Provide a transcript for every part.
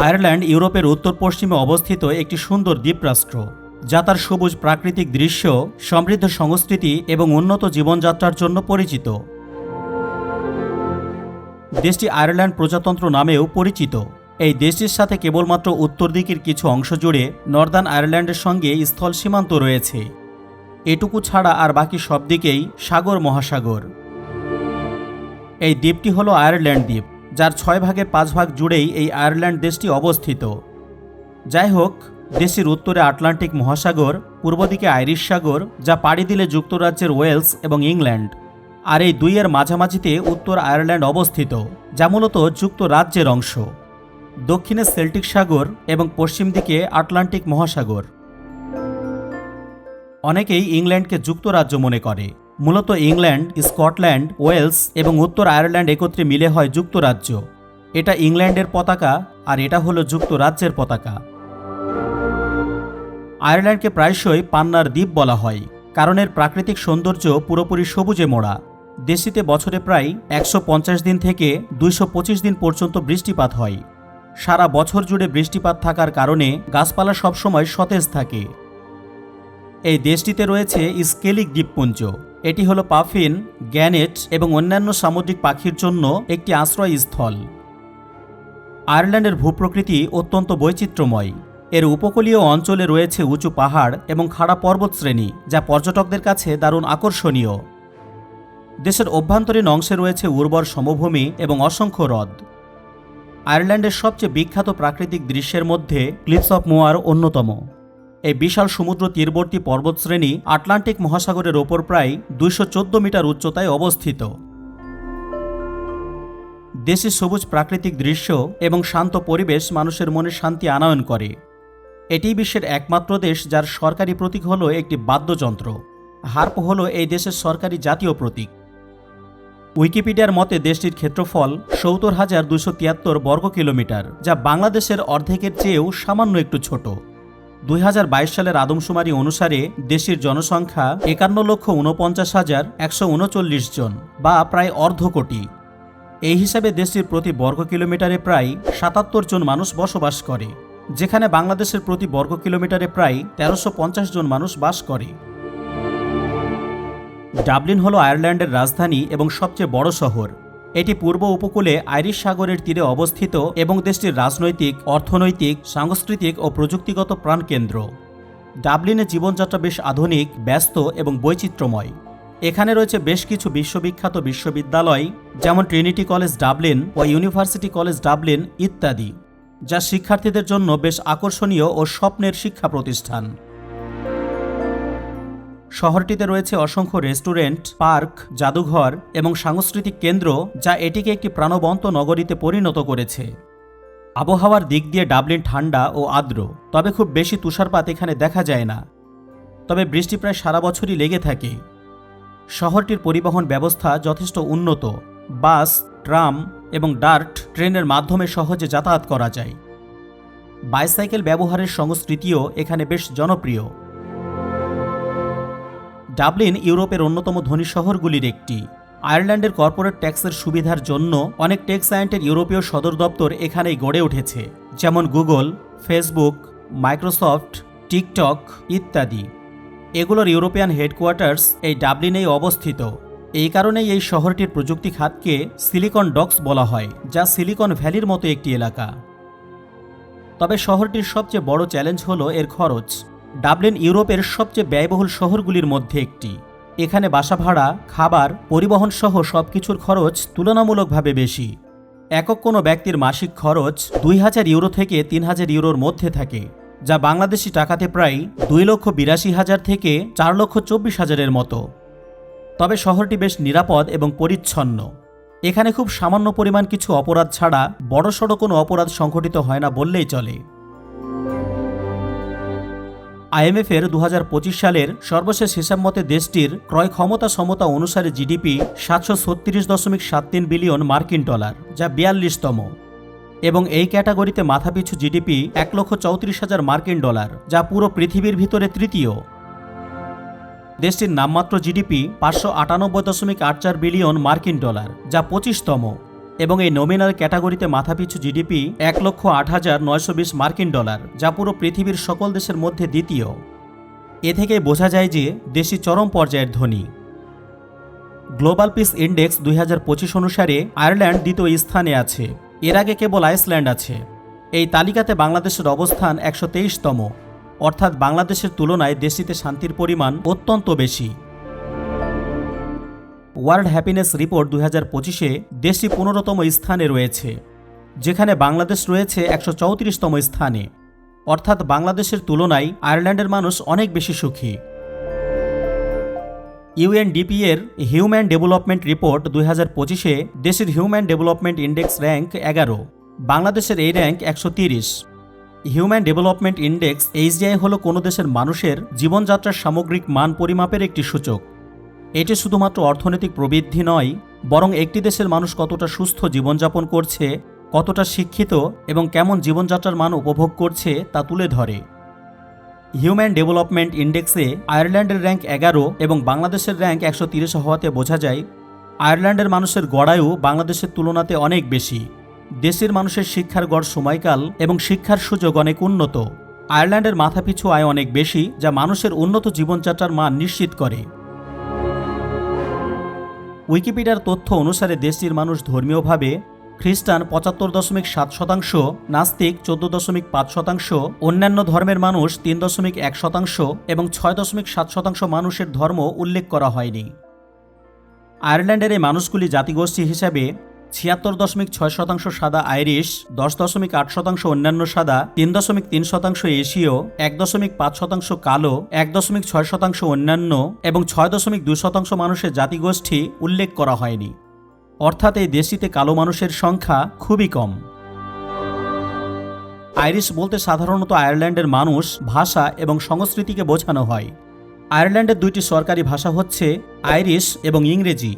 Ireland ইউরোপের উত্তর পশ্চিমে অবস্থিত একটি সুন্দর দ্বীপরাষ্ট্র, যা তার সবুজ প্রাকৃতিক দৃশ্য, সমৃদ্ধ সংস্কৃতি এবং উন্নত জীবনযাত্রার জন্য পরিচিত। দেশটি আয়ারল্যান্ড প্রজাতন্ত্র নামেও পরিচিত। এই দেশটির সাথে কেবলমাত্র উত্তর দিকের কিছু অংশ জুড়ে নর্দার্ন আয়ারল্যান্ডের সঙ্গে স্থল সীমান্ত রয়েছে। এটুকু ছাড়া আর বাকি সব দিকেই সাগর মহাসাগর এই দ্বীপটি হল আয়ারল্যান্ড দ্বীপ। যার ছয় ভাগের পাঁচ ভাগ জুড়েই এই আয়ারল্যান্ড দেশটি অবস্থিত। যাই হোক দেশটির উত্তরে আটলান্টিক মহাসাগর, পূর্ব দিকে আইরিশ সাগর, যা পাড়ি দিলে যুক্তরাজ্যের ওয়েলস এবং ইংল্যান্ড। আর এই দুইয়ের মাঝামাঝিতে উত্তর আয়ারল্যান্ড অবস্থিত, যা মূলত যুক্তরাজ্যের অংশ। দক্ষিণে সেল্টিক সাগর এবং পশ্চিম দিকে আটলান্টিক মহাসাগর। অনেকেই ইংল্যান্ডকে যুক্তরাজ্য মনে করে। মূলত ইংল্যান্ড, স্কটল্যান্ড, ওয়েলস এবং উত্তর আয়ারল্যান্ড একত্রে মিলে হয় যুক্তরাজ্য। এটা ইংল্যান্ডের পতাকা আর এটা হলো যুক্তরাজ্যের পতাকা। আয়ারল্যান্ডকে প্রায়শই পান্নার দ্বীপ বলা হয়, কারণ এর প্রাকৃতিক সৌন্দর্য পুরোপুরি সবুজে মোড়া। দেশটিতে বছরে প্রায় একশো পঞ্চাশ দিন থেকে দুইশো পঁচিশ দিন পর্যন্ত বৃষ্টিপাত হয়। সারা বছর জুড়ে বৃষ্টিপাত থাকার কারণে গাছপালা সবসময় সতেজ থাকে। এই দেশটিতে রয়েছে স্কেলিক দ্বীপপুঞ্জ। এটি হলো পাফিন, গ্যানেট এবং অন্যান্য সামুদ্রিক পাখির জন্য একটি আশ্রয়স্থল। আয়ারল্যান্ডের ভূপ্রকৃতি অত্যন্ত বৈচিত্র্যময়। এর উপকূলীয় অঞ্চলে রয়েছে উঁচু পাহাড় এবং খাড়া পর্বতশ্রেণী, যা পর্যটকদের কাছে দারুণ আকর্ষণীয়। দেশের অভ্যন্তরীণ অংশে রয়েছে উর্বর সমভূমি এবং অসংখ্য হ্রদ। আয়ারল্যান্ডের সবচেয়ে বিখ্যাত প্রাকৃতিক দৃশ্যের মধ্যে ক্লিপস অফ মোয়ার অন্যতম। এই বিশাল সমুদ্র তীরবর্তী পর্বতশ্রেণী আটলান্টিক মহাসাগরের ওপর প্রায় দুইশো চোদ্দ মিটার উচ্চতায় অবস্থিত। দেশের সবুজ প্রাকৃতিক দৃশ্য এবং শান্ত পরিবেশ মানুষের মনে শান্তি আনয়ন করে। এটি বিশ্বের একমাত্র দেশ যার সরকারি প্রতীক হল একটি বাদ্যযন্ত্র। হার্প হল এই দেশের সরকারি জাতীয় প্রতীক। উইকিপিডিয়ার মতে দেশটির ক্ষেত্রফল সত্তর হাজার দুশো তিয়াত্তর বর্গ কিলোমিটার যা বাংলাদেশের অর্ধেকের চেয়েও সামান্য একটু ছোট। দুই হাজার বাইশ সালের আদমশুমারি অনুসারে দেশের জনসংখ্যা একান্ন লক্ষ উনপঞ্চাশ হাজার একশো উনচল্লিশ জন বা প্রায় অর্ধ কোটি এই হিসাবে দেশটির প্রতি বর্গ কিলোমিটারে প্রায় সাতাত্তর জন মানুষ বসবাস করে, যেখানে বাংলাদেশের প্রতি বর্গ কিলোমিটারে প্রায় তেরোশো জন মানুষ বাস করে। ডাবলিন হল আয়ারল্যান্ডের রাজধানী এবং সবচেয়ে বড় শহর। এটি পূর্ব উপকূলে আইরিশ সাগরের তীরে অবস্থিত এবং দেশটির রাজনৈতিক, অর্থনৈতিক, সাংস্কৃতিক ও প্রযুক্তিগত প্রাণকেন্দ্র। ডাবলিনে জীবনযাত্রা বেশ আধুনিক, ব্যস্ত এবং বৈচিত্র্যময়। এখানে রয়েছে বেশ কিছু বিশ্ববিখ্যাত বিশ্ববিদ্যালয়, যেমন ট্রিনিটি কলেজ ডাবলিন ও ইউনিভার্সিটি কলেজ ডাবলিন ইত্যাদি, যা শিক্ষার্থীদের জন্য বেশ আকর্ষণীয় ও স্বপ্নের শিক্ষা প্রতিষ্ঠান শহরটিতে রয়েছে অসংখ্য রেস্টুরেন্ট, পার্ক, জাদুঘর এবং সাংস্কৃতিক কেন্দ্র যা এটিকে একটি প্রাণবন্ত নগরীতে পরিণত করেছে। আবহাওয়ার দিক দিয়ে ডাবলিন ঠান্ডা ও আর্দ্র, তবে খুব বেশি তুষারপাত এখানে দেখা যায় না। তবে বৃষ্টি প্রায় সারা বছরই লেগে থাকে। শহরটির পরিবহন ব্যবস্থা যথেষ্ট উন্নত। বাস, ট্রাম এবং ডার্ট ট্রেনের মাধ্যমে সহজে যাতায়াত করা যায়। বাইসাইকেল ব্যবহারের সংস্কৃতিও এখানে বেশ জনপ্রিয়। ডাবলিন ইউরোপের অন্যতম ধনী শহরগুলির একটি। আয়ারল্যান্ডের কর্পোরেট ট্যাক্সের সুবিধার জন্য অনেক টেক্স আইন্টের ইউরোপীয় সদর দপ্তর এখানেই গড়ে উঠেছে, যেমন গুগল, ফেসবুক, মাইক্রোসফট, টিকটক ইত্যাদি। এগুলোর ইউরোপিয়ান হেডকোয়ার্টার্স এই ডাবলিনেই অবস্থিত। এই কারণেই এই শহরটির প্রযুক্তি খাতকে সিলিকন ডক্স বলা হয়, যা সিলিকন ভ্যালির মতো একটি এলাকা। তবে শহরটির সবচেয়ে বড় চ্যালেঞ্জ হলো এর খরচ। ডাবলিন ইউরোপের সবচেয়ে ব্যয়বহুল শহরগুলির মধ্যে একটি। এখানে বাসা ভাড়া, খাবার, পরিবহন সহ সবকিছুর খরচ তুলনামূলকভাবে বেশি। একক কোনো ব্যক্তির মাসিক খরচ দুই হাজার ইউরো থেকে তিন হাজার ইউরোর মধ্যে থাকে, যা বাংলাদেশি টাকাতে প্রায় দুই লক্ষ বিরাশি হাজার থেকে চার লক্ষ চব্বিশ হাজারের মতো। তবে শহরটি বেশ নিরাপদ এবং পরিচ্ছন্ন। এখানে খুব সামান্য পরিমাণ কিছু অপরাধ ছাড়া বড়সড় কোনো অপরাধ সংঘটিত হয় না বললেই চলে। আইএমএফের দু হাজার পঁচিশ সালের সর্বশেষ হিসাব মতে দেশটির ক্রয় ক্ষমতা সমতা অনুসারে জিডিপি সাতশো ছত্রিশ দশমিক সাত তিন বিলিয়ন মার্কিন ডলার, যা বিয়াল্লিশতম। এবং এই ক্যাটাগরিতে মাথাপিছু জিডিপি এক লক্ষ চৌত্রিশ হাজার মার্কিন ডলার, যা পুরো পৃথিবীর ভিতরে তৃতীয়। দেশটির নামমাত্র জিডিপি পাঁচশো আটানব্বই দশমিক আট চার বিলিয়ন মার্কিন ডলার, যা পঁচিশতম। এবং এই নমিনাল ক্যাটাগরিতে মাথাপিছু জিডিপি এক লক্ষ আট হাজার নয়শো বিশ মার্কিন ডলার, যা পুরো পৃথিবীর সকল দেশের মধ্যে দ্বিতীয়। এ থেকে বোঝা যায় যে দেশটি চরম পর্যায়ের ধনী। গ্লোবাল পিস ইন্ডেক্স দুই হাজার পঁচিশ অনুসারে আয়ারল্যান্ড দ্বিতীয় স্থানে আছে। এর আগে কেবল আইসল্যান্ড আছে। এই তালিকাতে বাংলাদেশের অবস্থান একশো তেইশতম। অর্থাৎ বাংলাদেশের তুলনায় দেশটিতে শান্তির পরিমাণ অত্যন্ত বেশি। ওয়ার্ল্ড হ্যাপিনেস রিপোর্ট দুই হাজার পঁচিশে দেশটি পনেরোতম স্থানে রয়েছে, যেখানে বাংলাদেশ রয়েছে একশো চৌত্রিশতম স্থানে। অর্থাৎ বাংলাদেশের তুলনায় আয়ারল্যান্ডের মানুষ অনেক বেশি সুখী। ইউএনডিপি এর হিউম্যান ডেভেলপমেন্ট রিপোর্ট দুই হাজার পঁচিশে দেশের হিউম্যান ডেভেলপমেন্ট ইন্ডেক্স র্যাঙ্ক এগারো, বাংলাদেশের এই র্যাঙ্ক একশো তিরিশ। হিউম্যান ডেভেলপমেন্ট ইন্ডেক্স এইচডিআই হল কোনো দেশের মানুষের জীবনযাত্রার সামগ্রিক মান পরিমাপের একটি সূচক। এটি শুধুমাত্র অর্থনৈতিক প্রবৃদ্ধি নয়, বরং একটি দেশের মানুষ কতটা সুস্থ জীবনযাপন করছে, কতটা শিক্ষিত এবং কেমন জীবনযাত্রার মান উপভোগ করছে তা তুলে ধরে। হিউম্যান ডেভেলপমেন্ট ইন্ডেক্সে আয়ারল্যান্ডের র্যাঙ্ক এগারো এবং বাংলাদেশের র্যাঙ্ক একশো তিরিশ হওয়াতে বোঝা যায়, আয়ারল্যান্ডের মানুষের গড়ায়ু বাংলাদেশের তুলনাতে অনেক বেশি। দেশের মানুষের শিক্ষার গড় সময়কাল এবং শিক্ষার সুযোগ অনেক উন্নত। আয়ারল্যান্ডের মাথাপিছু আয় অনেক বেশি, যা মানুষের উন্নত জীবনযাত্রার মান নিশ্চিত করে। উইকিপিডিয়ার তথ্য অনুসারে দেশটির মানুষ ধর্মীয়ভাবে খ্রিস্টান পঁচাত্তর দশমিক সাত শতাংশ, নাস্তিক চোদ্দ দশমিক পাঁচ শতাংশ, অন্যান্য ধর্মের মানুষ তিন দশমিক এক শতাংশ এবং ছয় দশমিক সাত শতাংশ মানুষের ধর্ম উল্লেখ করা হয়নি। আয়ারল্যান্ডের এই মানুষগুলি জাতিগোষ্ঠী হিসাবে ছিয়াত্তর দশমিক ছয় শতাংশ সাদা আইরিশ, দশ দশমিক আট শতাংশ অন্যান্য সাদা, তিন দশমিক তিন শতাংশ এশীয়, এক দশমিক পাঁচ শতাংশ কালো, এক দশমিক ছয় শতাংশ অন্যান্য এবং ছয় দশমিক দুই শতাংশ মানুষের জাতিগোষ্ঠী উল্লেখ করা হয়নি। অর্থাৎ এই দেশটিতে কালো মানুষের সংখ্যা খুবই কম। আইরিশ বলতে সাধারণত আয়ারল্যান্ডের মানুষ, ভাষা এবং সংস্কৃতিকে বোঝানো হয়। আয়ারল্যান্ডের দুইটি সরকারি ভাষা হচ্ছে আইরিশ এবং ইংরেজি।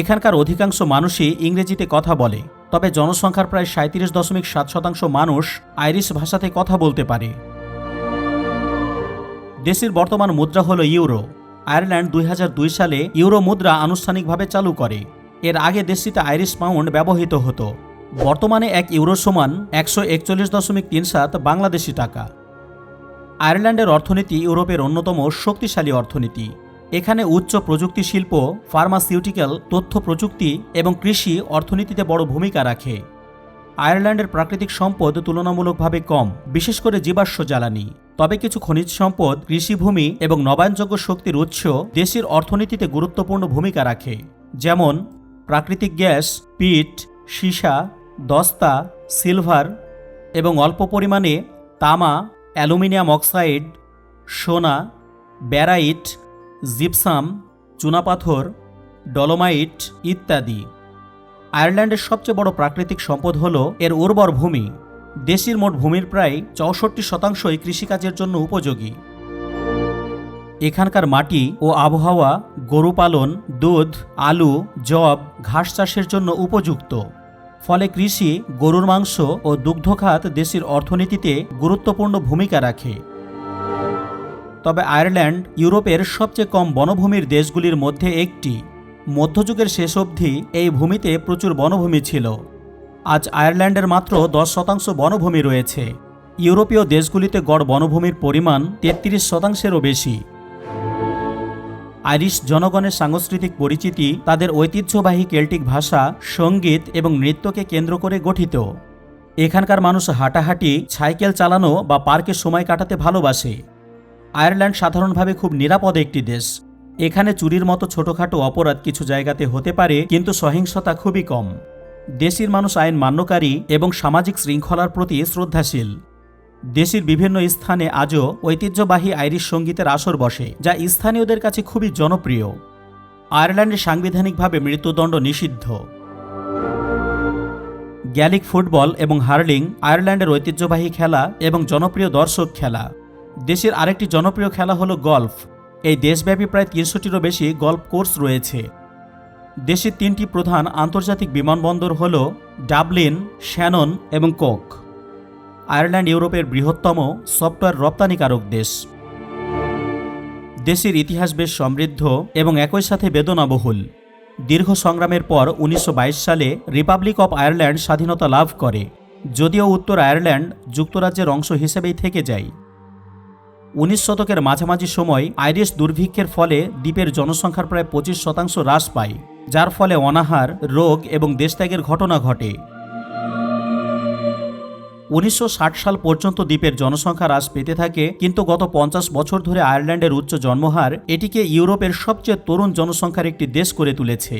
এখানকার অধিকাংশ মানুষই ইংরেজিতে কথা বলে, তবে জনসংখ্যার প্রায় সাঁত্রিশ দশমিক সাত শতাংশ মানুষ আইরিশ ভাষাতে কথা বলতে পারে। দেশের বর্তমান মুদ্রা হল ইউরো। আয়ারল্যান্ড দুই হাজার দুই সালে ইউরো মুদ্রা আনুষ্ঠানিকভাবে চালু করে। এর আগে দেশটিতে আইরিশ পাউন্ড ব্যবহৃত হতো। বর্তমানে এক ইউরো সমান একশো একচল্লিশ দশমিক তিন সাত বাংলাদেশি টাকা। আয়ারল্যান্ডের অর্থনীতি ইউরোপের অন্যতম শক্তিশালী অর্থনীতি। এখানে উচ্চ প্রযুক্তি শিল্প ফার্মাসিউটিক্যাল তথ্য প্রযুক্তি এবং কৃষি অর্থনীতিতে বড় ভূমিকা রাখে। আয়ারল্যান্ডের প্রাকৃতিক সম্পদ তুলনামূলকভাবে কম, বিশেষ করে জীবাশ্ম জ্বালানি। তবে কিছু খনিজ সম্পদ, কৃষিভূমি এবং নবায়নযোগ্য শক্তির উৎস দেশের অর্থনীতিতে গুরুত্বপূর্ণ ভূমিকা রাখে। যেমন, প্রাকৃতিক গ্যাস, পিট, সীসা, দস্তা, সিলভার এবং অল্প পরিমাণে তামা, অ্যালুমিনিয়াম অক্সাইড, সোনা, ব্যারাইট জিপসাম, চুনাপাথর, ডলোমাইট ইত্যাদি। আয়ারল্যান্ডের সবচেয়ে বড় প্রাকৃতিক সম্পদ হল এর উর্বর ভূমি। দেশের মোট ভূমির প্রায় চৌষট্টি শতাংশই কৃষিকাজের জন্য উপযোগী। এখানকার মাটি ও আবহাওয়া, গরু পালন, দুধ, আলু জব ঘাস চাষের জন্য উপযুক্ত। ফলে কৃষি, গরুর মাংস ও দুগ্ধখাত দেশের অর্থনীতিতে গুরুত্বপূর্ণ ভূমিকা রাখে। তবে আয়ারল্যান্ড ইউরোপের সবচেয়ে কম বনভূমির দেশগুলির মধ্যে একটি। মধ্যযুগের শেষ অবধি এই ভূমিতে প্রচুর বনভূমি ছিল। আজ আয়ারল্যান্ডের মাত্র দশ শতাংশ বনভূমি রয়েছে। ইউরোপীয় দেশগুলিতে গড় বনভূমির পরিমাণ তেত্রিশ শতাংশেরও বেশি। আইরিশ জনগণের সাংস্কৃতিক পরিচিতি, তাদের ঐতিহ্যবাহী কেল্টিক ভাষা, সংগীত এবং নৃত্যকে কেন্দ্র করে গঠিত। এখানকার মানুষ হাঁটাহাঁটি, সাইকেল চালানো বা পার্কে সময় কাটাতে ভালোবাসে। আয়ারল্যান্ড সাধারণভাবে খুব নিরাপদ একটি দেশ। এখানে চুরির মতো ছোটখাটো অপরাধ কিছু জায়গাতে হতে পারে, কিন্তু সহিংসতা খুবই কম। দেশের মানুষ আইন মান্যকারী এবং সামাজিক শৃঙ্খলার প্রতি শ্রদ্ধাশীল। দেশের বিভিন্ন স্থানে আজও ঐতিহ্যবাহী আইরিশ সঙ্গীতের আসর বসে, যা স্থানীয়দের কাছে খুবই জনপ্রিয়। আয়ারল্যান্ডে সাংবিধানিকভাবে মৃত্যুদণ্ড নিষিদ্ধ। গ্যালিক ফুটবল এবং হার্লিং আয়ারল্যান্ডের ঐতিহ্যবাহী খেলা এবং জনপ্রিয় দর্শক খেলা। দেশের আরেকটি জনপ্রিয় খেলা হলো গল্ফ। এই দেশব্যাপী প্রায় তিনশোটিরও বেশি গল্ফ কোর্স রয়েছে। দেশের তিনটি প্রধান আন্তর্জাতিক বিমানবন্দর হল ডাবলিন, শ্যানন এবং কোক। আয়ারল্যান্ড ইউরোপের বৃহত্তম সফটওয়্যার রপ্তানিকারক দেশ। দেশের ইতিহাস বেশ সমৃদ্ধ এবং একই সাথে বেদনাবহুল। দীর্ঘ সংগ্রামের পর উনিশশো বাইশ সালে রিপাবলিক অফ আয়ারল্যান্ড স্বাধীনতা লাভ করে, যদিও উত্তর আয়ারল্যান্ড যুক্তরাজ্যের অংশ হিসেবেই থেকে যায়। উনিশ শতকের মাঝামাঝি সময় আইরিশ দুর্ভিক্ষের ফলে দ্বীপের জনসংখ্যার প্রায় পঁচিশ শতাংশ হ্রাস পায়, যার ফলে অনাহার, রোগ এবং দেশত্যাগের ঘটনা ঘটে। উনিশশো ষাট সাল পর্যন্ত দ্বীপের জনসংখ্যা হ্রাস পেতে থাকে, কিন্তু গত পঞ্চাশ বছর ধরে আয়ারল্যান্ডের উচ্চ জন্মহার এটিকে ইউরোপের সবচেয়ে তরুণ জনসংখ্যার একটি দেশ করে তুলেছে।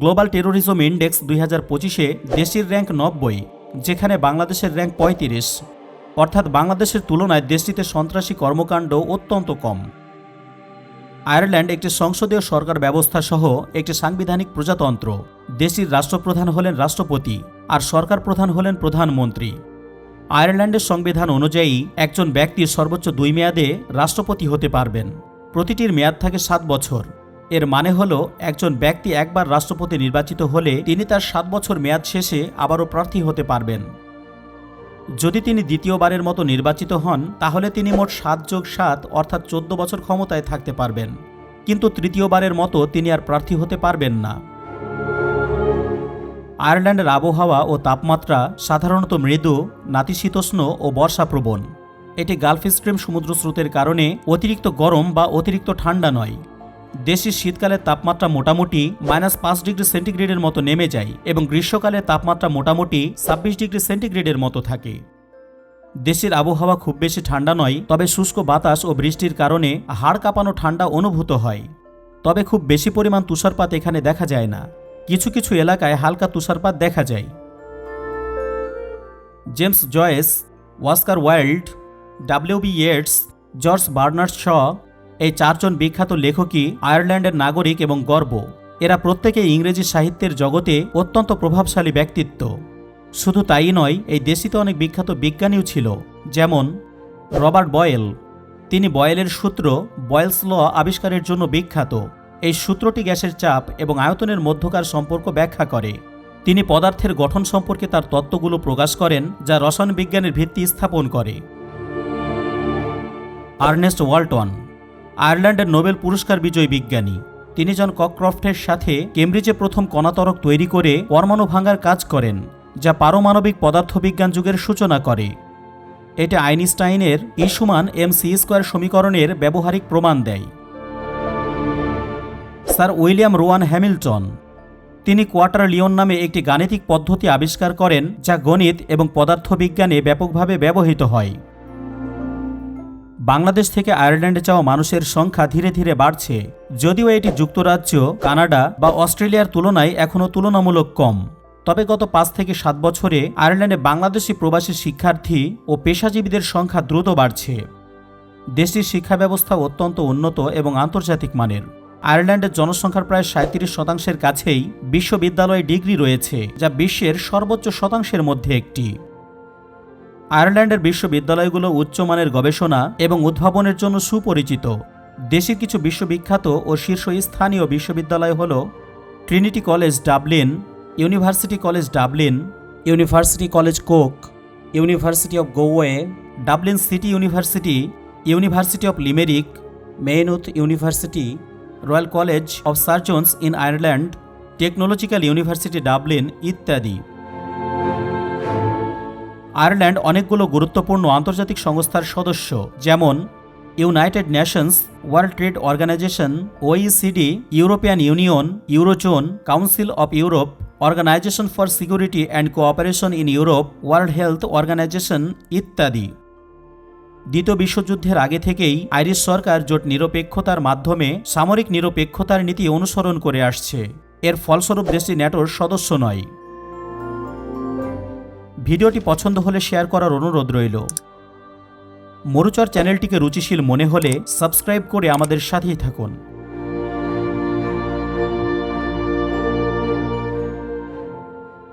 গ্লোবাল টেরোরিজম ইন্ডেক্স দুই হাজার পঁচিশে দেশটির র্যাঙ্ক নব্বই, যেখানে বাংলাদেশের র্যাঙ্ক পঁয়ত্রিশ। অর্থাৎ বাংলাদেশের তুলনায় দেশটিতে সন্ত্রাসী কর্মকাণ্ড অত্যন্ত কম। আয়ারল্যান্ড একটি সংসদীয় সরকার ব্যবস্থা সহ একটি সাংবিধানিক প্রজাতন্ত্র। দেশটির রাষ্ট্রপ্রধান হলেন রাষ্ট্রপতি আর সরকার প্রধান হলেন প্রধানমন্ত্রী। আয়ারল্যান্ডের সংবিধান অনুযায়ী একজন ব্যক্তি সর্বোচ্চ দুই মেয়াদে রাষ্ট্রপতি হতে পারবেন। প্রতিটির মেয়াদ থাকে সাত বছর। এর মানে হল একজন ব্যক্তি একবার রাষ্ট্রপতি নির্বাচিত হলে তিনি তার সাত বছর মেয়াদ শেষে আবারও প্রার্থী হতে পারবেন। যদি তিনি দ্বিতীয়বারের মতো নির্বাচিত হন, তাহলে তিনি মোট সাত যোগ সাত, অর্থাৎ চোদ্দ বছর ক্ষমতায় থাকতে পারবেন। কিন্তু তৃতীয়বারের মতো তিনি আর প্রার্থী হতে পারবেন না। আয়ারল্যান্ডের আবহাওয়া ও তাপমাত্রা, সাধারণত মৃদু, নাতিশীতোষ্ণ ও বর্ষাপ্রবণ। এটি গালফ স্ট্রিম সমুদ্র স্রোতের কারণে অতিরিক্ত গরম বা অতিরিক্ত ঠান্ডা নয়। দেশটির শীতকালের তাপমাত্রা মোটামুটি মাইনাস পাঁচ ডিগ্রি সেন্টিগ্রেডের মতো নেমে যায় এবং গ্রীষ্মকালে তাপমাত্রা মোটামুটি ছাব্বিশ ডিগ্রি সেন্টিগ্রেডের মতো থাকে। দেশের আবহাওয়া খুব বেশি ঠান্ডা নয়, তবে শুষ্ক বাতাস ও বৃষ্টির কারণে হাড় কাঁপানো ঠান্ডা অনুভূত হয়। তবে খুব বেশি পরিমাণ তুষারপাত এখানে দেখা যায় না। কিছু কিছু এলাকায় হালকা তুষারপাত দেখা যায়। James Joyce, Oscar Wilde, W B Yeats, George Bernard Shaw এই চারজন বিখ্যাত লেখকই আয়ারল্যান্ডের নাগরিক এবং গর্ব। এরা প্রত্যেকে ইংরেজি সাহিত্যের জগতে অত্যন্ত প্রভাবশালী ব্যক্তিত্ব। শুধু তাই নয়, এই দেশটিতে অনেক বিখ্যাত বিজ্ঞানীও ছিল, যেমন রবার্ট বয়েল। তিনি বয়েলের সূত্র বয়েলস ল আবিষ্কারের জন্য বিখ্যাত। এই সূত্রটি গ্যাসের চাপ এবং আয়তনের মধ্যকার সম্পর্ক ব্যাখ্যা করে। তিনি পদার্থের গঠন সম্পর্কে তার তত্ত্বগুলো প্রকাশ করেন, যা রসায়ন বিজ্ঞানের ভিত্তি স্থাপন করে। আর্নেস্ট ওয়ালটন আয়ারল্যান্ডের নোবেল পুরস্কার বিজয়ী বিজ্ঞানী। তিনি জন ককক্রফটের সাথে কেমব্রিজে প্রথম কণাতরক তৈরি করে পরমাণু ভাঙার কাজ করেন, যা পারমাণবিক পদার্থবিজ্ঞান যুগের সূচনা করে। এটা আইনস্টাইনের ইসুমান এম সি স্কোয়ার সমীকরণের ব্যবহারিক প্রমাণ দেয়। Sir William Rowan Hamilton. তিনি কোয়ার্টার লিওন নামে একটি গাণিতিক পদ্ধতি আবিষ্কার করেন, যা গণিত এবং পদার্থবিজ্ঞানে ব্যাপকভাবে ব্যবহৃত হয়। বাংলাদেশ থেকে আয়ারল্যান্ডে যাওয়া মানুষের সংখ্যা ধীরে ধীরে বাড়ছে, যদিও এটি যুক্তরাজ্য, কানাডা বা অস্ট্রেলিয়ার তুলনায় এখনও তুলনামূলক কম। তবে গত পাঁচ থেকে সাত বছরে আয়ারল্যান্ডে বাংলাদেশি প্রবাসী শিক্ষার্থী ও পেশাজীবীদের সংখ্যা দ্রুত বাড়ছে। দেশটির শিক্ষা ব্যবস্থা অত্যন্ত উন্নত এবং আন্তর্জাতিক মানের। আয়ারল্যান্ডের জনসংখ্যার প্রায় সাঁত্রিশ শতাংশের কাছেই বিশ্ববিদ্যালয় ডিগ্রি রয়েছে, যা বিশ্বের সর্বোচ্চ শতাংশের মধ্যে একটি। আয়ারল্যান্ডের বিশ্ববিদ্যালয়গুলো উচ্চমানের গবেষণা এবং উদ্ভাবনের জন্য সুপরিচিত। দেশের কিছু বিশ্ববিখ্যাত ও শীর্ষস্থানীয় বিশ্ববিদ্যালয় হল Trinity College Dublin, University College Dublin, University College Coke, University of Galway Dublin City University University of Limerick, Maynooth University, Royal College of Surgeons in Ireland, Technological University Dublin ইত্যাদি। আয়ারল্যান্ড অনেকগুলো গুরুত্বপূর্ণ আন্তর্জাতিক সংস্থার সদস্য, যেমন United Nations, World Trade Organization OECD European Union, Eurozone, Council of Europe, Organization for Security and Cooperation in Europe, World Health Organization ইত্যাদি। দ্বিতীয় বিশ্বযুদ্ধের আগে থেকেই আইরিশ সরকার জোট নিরপেক্ষতার মাধ্যমে সামরিক নিরপেক্ষতার নীতি অনুসরণ করে আসছে। এর ফলস্বরূপ দেশটি ন্যাটোর সদস্য নয়। ভিডিওটি পছন্দ হলে শেয়ার করার অনুরোধ রইল। মরুচর চ্যানেলটিকে রুচিশীল মনে হলে সাবস্ক্রাইব করে আমাদের সাথেই থাকুন।